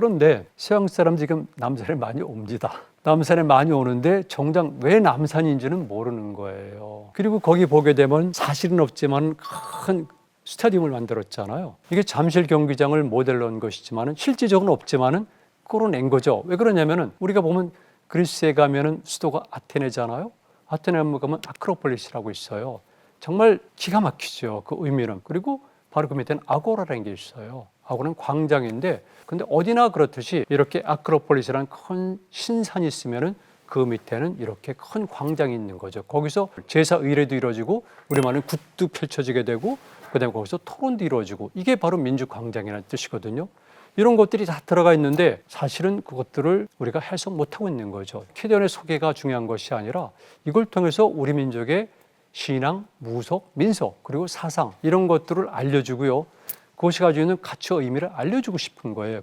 그런데 서양 사람 지금 남산에 많이 옵니다. 남산에 많이 오는데 정작 왜 남산인지는 모르는 거예요. 그리고 거기 보게 되면 사실은 없지만 큰 스타디움을 만들었잖아요. 이게 잠실 경기장을 모델로 한 것이지만은 실질적으로는 없지만은 끌어낸 거죠. 왜 그러냐면은 우리가 보면 그리스에 가면은 수도가 아테네잖아요. 아테네 가면 아크로폴리스라고 있어요. 정말 기가 막히죠. 그 의미는. 그리고 바로 그 밑에는 아고라라는 게 있어요. 아고라는 광장인데 근데 어디나 그렇듯이 이렇게 아크로폴리스라는 큰 신산이 있으면은 그 밑에는 이렇게 큰 광장이 있는 거죠. 거기서 제사 의례도 이루어지고 우리 말은 굿도 펼쳐지게 되고 그다음에 거기서 토론도 이루어지고 이게 바로 민주 광장이라는 뜻이거든요. 이런 것들이 다 들어가 있는데 사실은 그것들을 우리가 해석 못하고 있는 거죠. 캐디언의 소개가 중요한 것이 아니라 이걸 통해서 우리 민족의 신앙, 무속, 민속 그리고 사상 이런 것들을 알려주고요. 그것이 가지고 있는 가치와 의미를 알려주고 싶은 거예요.